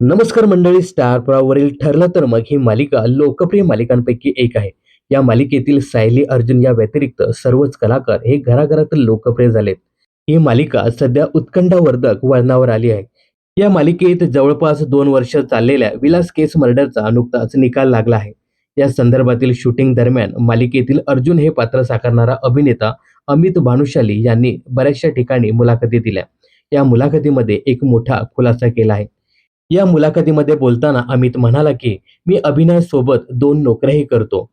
नमस्कार मंडळी स्टार प्रवाहवरील ठरलं तर मग ही मालिका लोकप्रिय मालिकांपैकी एक आहे. या मालिकेतील सायली अर्जुन या व्यतिरिक्त सर्वच कलाकार हे घराघरात लोकप्रिय झालेत. ही मालिका सध्या उत्कंठावर्धक वळणावर आली आहे. या मालिकेत जवळपास दोन वर्ष चाललेल्या विलास केस मर्डरचा नुकताच निकाल लागला आहे. या संदर्भातील शूटिंग दरम्यान मालिकेतील अर्जुन हे पात्र साकारणारा अभिनेता अमित भानुशाली यांनी बऱ्याचशा ठिकाणी मुलाखती दिल्या. या मुलाखतीमध्ये एक मोठा खुलासा केला आहे. या मुलाखतीमध्ये बोलताना अमित म्हणाला की मी अभिनय सोबत दोन नोकऱ्याही करतो.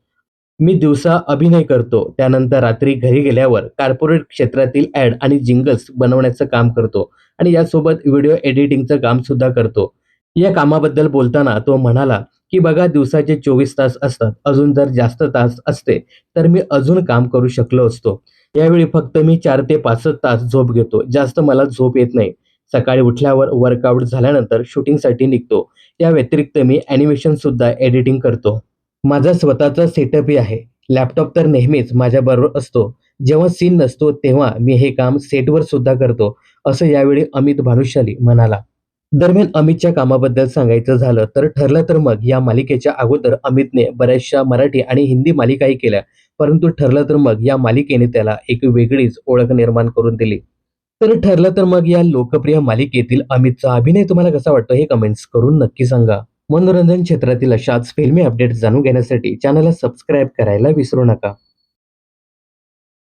मी दिवसा अभिनय करतो. त्यानंतर रात्री घरी गेल्यावर कॉर्पोरेट क्षेत्रातील ॲड आणि जिंगल्स बनवण्याचं काम करतो आणि यासोबत व्हिडिओ एडिटिंगचं काम सुद्धा करतो. या कामाबद्दल बोलताना तो म्हणाला की बघा दिवसाचे चोवीस तास असतात. अजून जर जास्त तास असते तर मी अजून काम करू शकलो असतो. यावेळी फक्त मी चार ते पाच तास झोप घेतो. जास्त मला झोप येत नाही. सकाळी उठल्यावर वर्कआउट झाल्यानंतर शूटिंगसाठी निघतो. या व्यतिरिक्त मी ॲनिमेशन सुद्धा एडिटिंग करतो. माझा स्वतःचा सेटअपही आहे. लॅपटॉप तर नेहमीच माझ्याबरोबर असतो. जेव्हा सीन नसतो तेव्हा मी हे काम सेटवर सुद्धा करतो असं यावेळी अमित भानुशाली म्हणाला. दरम्यान अमितच्या कामाबद्दल सांगायचं झालं तर ठरलं तर मग या मालिकेच्या अगोदर अमितने बऱ्याचशा मराठी आणि हिंदी मालिकाही केल्या परंतु ठरलं तर मग या मालिकेने त्याला एक वेगळीच ओळख निर्माण करून दिली. तर ठरलं तर मग या लोकप्रिय मालिकेतील अमितचा अभिनय तुम्हाला कसा वाटतो हे कमेंट्स करून नक्की सांगा. मनोरंजन क्षेत्रातील अशाच फिल्मी अपडेट्स जाणून घेण्यासाठी चॅनलला सबस्क्राईब करायला विसरू नका.